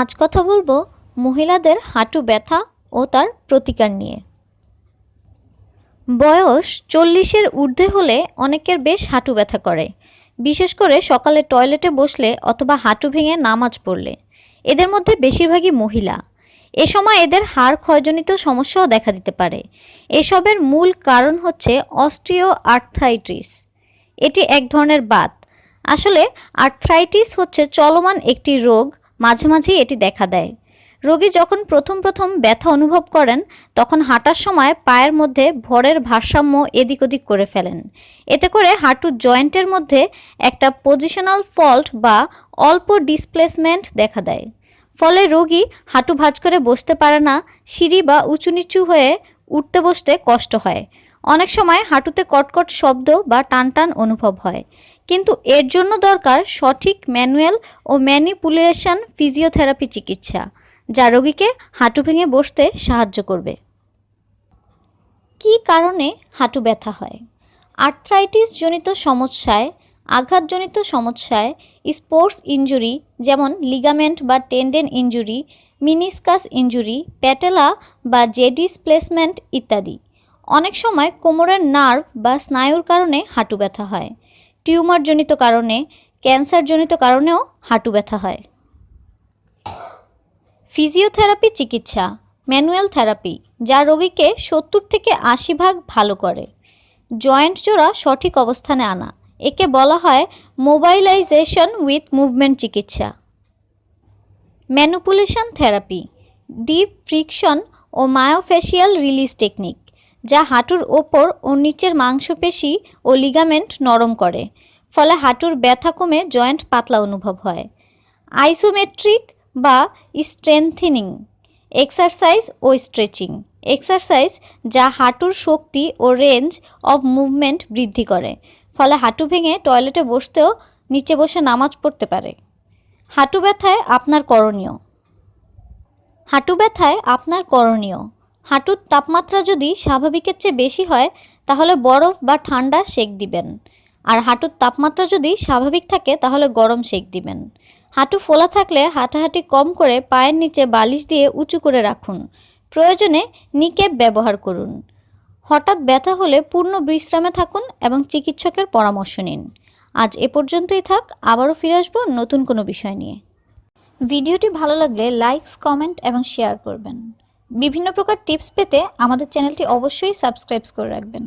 আজ কথা বলব মহিলাদের হাঁটু ব্যথা ও তার প্রতিকার নিয়ে। বয়স চল্লিশের ঊর্ধ্বে হলে অনেকের বেশ হাঁটু ব্যথা করে। বিশেষ করে সকালে টয়লেটে বসলে অথবা হাঁটু ভেঙে নামাজ পড়লে। এদের মধ্যে বেশিরভাগই মহিলা। এ সময় এদের হাড় ক্ষয়জনিত সমস্যাও দেখা দিতে পারে। এসবের মূল কারণ হচ্ছে অস্ট্রিও আর্থ্রাইটিস এটি এক ধরনের বাত। আসলে আর্থ্রাইটিস হচ্ছে চলমান একটি রোগ মাঝে মাঝেই এটি দেখা দেয়। রোগী যখন প্রথম প্রথম ব্যথা অনুভব করেন, তখন হাঁটার সময় পায়ের মধ্যে ভরের ভারসাম্য এদিক ওদিক করে ফেলেন। এতে করে হাঁটুর জয়েন্টের মধ্যে একটা পজিশনাল ফল্ট বা অল্প ডিসপ্লেসমেন্ট দেখা দেয়। ফলে রোগী হাঁটু ভাঁজ করে বসতে পারে না, সিঁড়ি বা উঁচু নিচু হয়ে উঠতে বসতে কষ্ট হয়। অনেক সময় হাঁটুতে কটকট শব্দ বা টানটান অনুভব হয়। কিন্তু এর জন্য দরকার সঠিক ম্যানুয়াল ও ম্যানিপুলেশন ফিজিওথেরাপি চিকিৎসা, যা রোগীকে হাঁটু ভেঙে বসতে সাহায্য করবে। কী কারণে হাঁটু ব্যথা হয়? আর্থ্রাইটিস জনিত সমস্যায়, আঘাতজনিত সমস্যায়, স্পোর্টস ইনজুরি যেমন লিগামেন্ট বা tendon injury, meniscus injury, patella বা জেডিস প্লেসমেন্ট ইত্যাদি। অনেক সময় কোমরের নার্ভ বা স্নায়ুর কারণে হাঁটু ব্যথা হয়। টিউমারজনিত কারণে, ক্যান্সারজনিত কারণেও হাঁটু ব্যথা হয়। ফিজিওথেরাপি চিকিৎসা, ম্যানুয়াল থেরাপি, যা রোগীকে সত্তর থেকে আশি ভাগ ভালো করে। জয়েন্ট জোড়া সঠিক অবস্থানে আনা, একে বলা হয় মোবাইলাইজেশন উইথ মুভমেন্ট চিকিৎসা। ম্যানুপুলেশন থেরাপি, ডিপ ফ্রিকশন ও মায়োফেশিয়াল রিলিজ টেকনিক। যা হাঁটুর ওপর ও নিচের মাংসপেশি ও লিগামেন্ট নরম করে, ফলে হাঁটুর ব্যথা কমে জয়েন্ট পাতলা অনুভব হয়। আইসোমেট্রিক বা স্ট্রেংথেনিং এক্সারসাইজ ও স্ট্রেচিং এক্সারসাইজ যা হাঁটুর শক্তি ও রেঞ্জ অফ মুভমেন্ট বৃদ্ধি করে, ফলে হাঁটু ভেঙে টয়লেটে বসতেও নিচে বসে নামাজ পড়তে পারে। হাঁটু ব্যথায় আপনার করণীয়। হাঁটু ব্যথায় আপনার করণীয়। হাঁটুর তাপমাত্রা যদি স্বাভাবিকের চেয়ে বেশি হয়, তাহলে বরফ বা ঠান্ডা সেক দিবেন। আর হাঁটুর তাপমাত্রা যদি স্বাভাবিক থাকে, তাহলে গরম সেক দিবেন। হাঁটু ফোলা থাকলে হাঁটাহাঁটি কম করে পায়ের নিচে বালিশ দিয়ে উঁচু করে রাখুন। প্রয়োজনে নিকেপ ব্যবহার করুন। হঠাৎ ব্যথা হলে পূর্ণ বিশ্রামে থাকুন এবং চিকিৎসকের পরামর্শ নিন। আজ এ পর্যন্তই থাক, আবারও ফিরে আসব নতুন কোনো বিষয় নিয়ে। ভিডিওটি ভালো লাগলে লাইকস কমেন্ট এবং শেয়ার করবেন। বিভিন্ন প্রকার টিপস পেতে আমাদের চ্যানেলটি অবশ্যই সাবস্ক্রাইব করে রাখবেন।